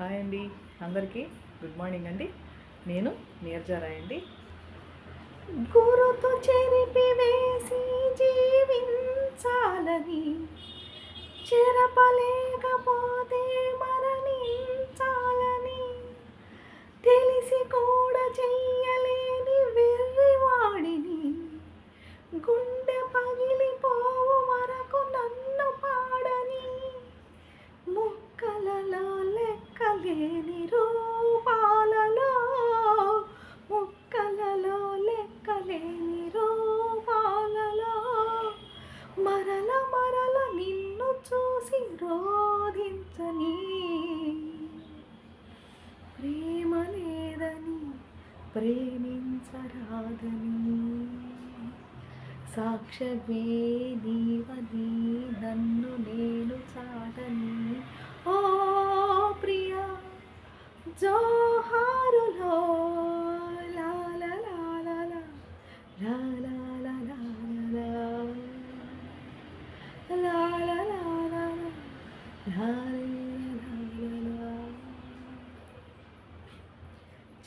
Hi అండి. అందరికీ good morning అండి. నేను నీర్జారాయ్ అండి. గురుతో చెరిపి వేసి జీవించాలని చెరపలేకపోతే మరణించాలని తెలిసి లేని రూపాలలో ముక్కలలో లెక్కలేని రూపాలలో. మరల మరల నిన్ను చూసి రోధించని ప్రేమ లేదని ప్రేమించరాదని. సాక్షమే నీవని నన్ను నే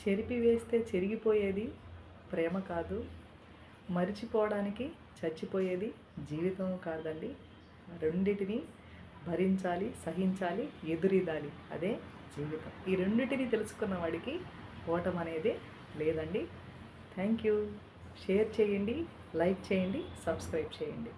చెరిపి వేస్తే చెరిగిపోయేది ప్రేమ కాదు మరిచిపోవడానికి చచ్చిపోయేది జీవితం కాదండి రెండిటిని భరించాలి సహించాలి ఎదురీదాలి అదే జీవితం. ఈ రెండింటిని తెలుసుకున్న వాడికి ఓటం అనేది లేదండి. Thank you. షేర్ చేయండి లైక్ చేయండి సబ్స్క్రైబ్ చేయండి.